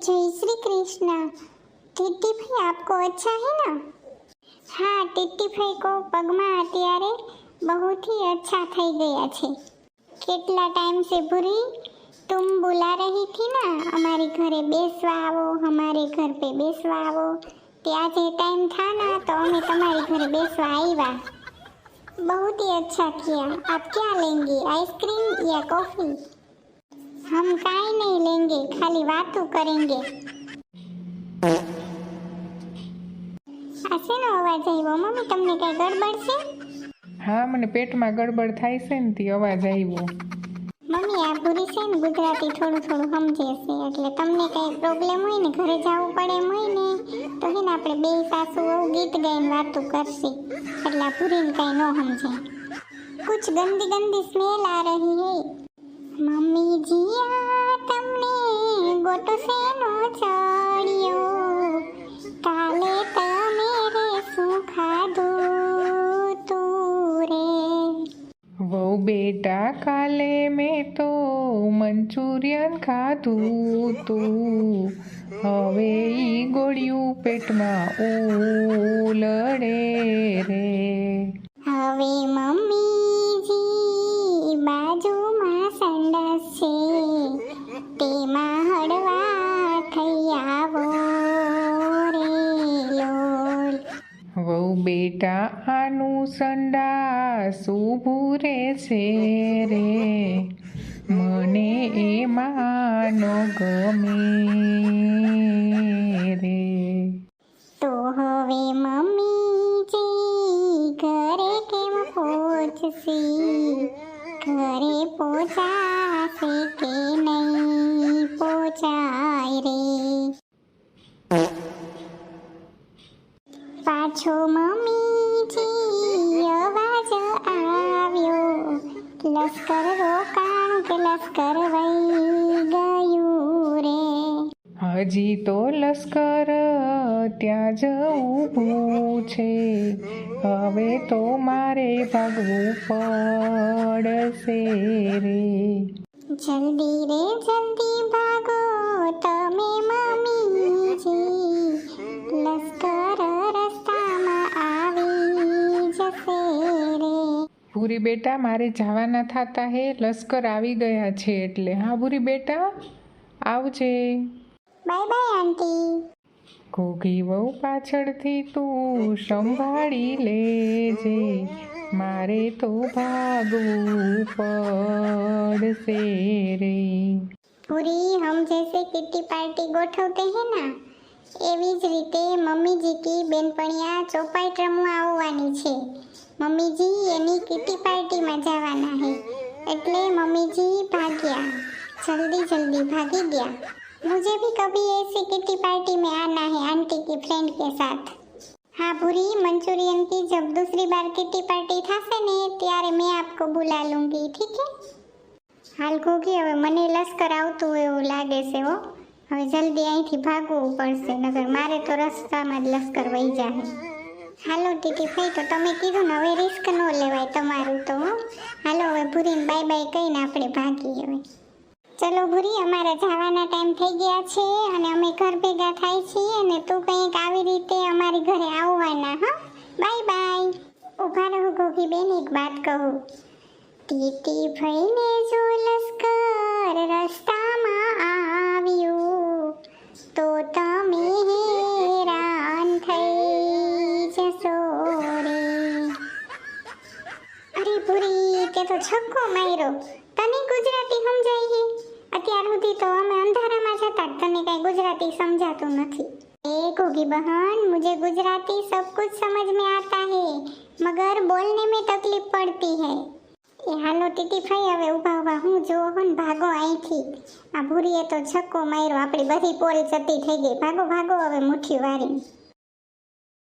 जय श्री कृष्णा ટીટી ભાઈ આપકો અચ્છા હે ના હા ટીટી ભાઈ કો પગમાં અત્યારે બહુથી અચ્છા થઈ ગયા છે કેટલા ટાઈમ સે ભૂરી તુમ બુલા રહી થી ના અમારી ઘરે બેસવા આવો હમારે ઘર पे બેસવા આવો તે આજે ટાઈમ થા ના તો અમે તમારી ઘરે બેસવા આવ્યા बहुत ही अच्छा किया आप क्या लेंगे आइसक्रीम या कॉफी हम काई नहीं लेंगे खाली बातों करेंगे આ શેનો અવાજ આવ્યો મમ્મી તમને કઈ ગડબડ છે હા મને પેટમાં ગડબડ થાય છે ને તે અવાજ આવ્યો મમ્મી આ ભૂરી છે ને ગુજરાતી થોડું થોડું સમજે છે એટલે તમને કઈ પ્રોબ્લેમ હોય ને ઘરે જવું પડે એમ હોય ને તો હે ને આપણે બે સાસુ વહુ ગીત ગાઈને વાતું કરશે એટલે આ ભૂરીને કઈ ન સમજે કુછ ગંદી ગંદી સ્મેલ આ રહી હે મમ્મી જીયા તમને ગોટો શેનો ચડ્યો? કાલે તમે રે શું ખાધું તું રે? વહુ બેટા કાલે મેં તો મંચુરિયન ખાધું તું. હવે ઈ ગોળિયું પેટમાં ઉલડે રે. હવે બેટા, આનું સંડાસ ઊભું રહેશે રે. મને એમાં ગમે રે. તો હવે મમ્મીજી, ઘરે કેમ પહોંચશે? ઘરે પહોંચાશે કે નહીં? પહોંચાય રે. પાછો મમ્મીજી અવાજ આવ્યો. લશ્કર રોકાણ કે લશ્કર વહી ગયું રે? હજી તો લશ્કર ત્યાં જ ઊભું છે. હવે તો મારે ભાગવું પડશે રે. જલ્દી રે જલ્દી ભાગો. તમે મમ્મીજી ભૂરી બેટા મારે જવાના થતા હે લશ્કર આવી ગયા છે એટલે. હા ભૂરી બેટા આવજે. બાય બાય આંટી. ઘોઘી વહુ પાછળથી તું સંભાળી લેજે. મારે તો ભાગવું પડશે રે. પૂરી હમ જૈસે કિટ્ટી પાર્ટી ગોઠવતે હે ના એવી જ રીતે મમ્મીજી કી બેનપણિયા ચોપાઈ રમવા આવવાની છે. મમ્મીજી એની કિટ્ટી પાર્ટીમાં જવાના હે એટલે મમ્મીજી ભાગ્યા જલ્દી जल्दी भागी गया मुझे भी कभी ऐसी किट्टी पार्टी में आना है आंटी की फ्रेंड के साथ हाँ भूरी मंचूरियन की जब दूसरी बार किट्टी पार्टी થશે ને ત્યારે मैं आपको बुला लूंगी ठीक है હાલ ઘોઘી હવે મને લશ્કર આવતું હોય એવું લાગે છે હો હવે જલ્દી અહીંથી ભાગવું પડશે નગર મારે તો રસ્તામાં જ લશ્કર વહી જાય હાલો ટીટી તો તમે કીધું ને, હવે રિસ્ક ન લેવાય તમારું તો હાલો, હવે ભૂરીને બાય બાય કહીને આપણે ભાગીએ હવે. ચલો ભૂરી, અમારા જવાના ટાઈમ થઈ ગયા છે અને અમે ઘર ભેગા થાય છીએ અને તું કંઈક આવી રીતે અમારી ઘરે આવવાના, હા. બાય બાય ઊભા રહો, ગોગી બેન, એક વાત કહું. ટીટી ભાઈને જો લશ્કર રસ્તામાં તે તો છક્કો માર્યો. તને ગુજરાતી સમજાય છે અત્યાર સુધી તો અમે અંધારામાં જતા તને કઈ ગુજરાતી સમજાતું નથી. એ ઘોગી બહન, મુજે ગુજરાતી સબ કુછ સમજ મેં આતા હે. મગર બોલને મેં તકલીફ પડતી હે. એ હાલો ટીટીફાઈ, હવે ઊભા ઊભા હું જોવો હો ભાગો આઈથી. આ ભૂરીએ તો છક્કો માર્યો. આપણી બધી પોલ જતી થઈ ગઈ. ભાગો ભાગો, હવે મુઠ્ઠી વારી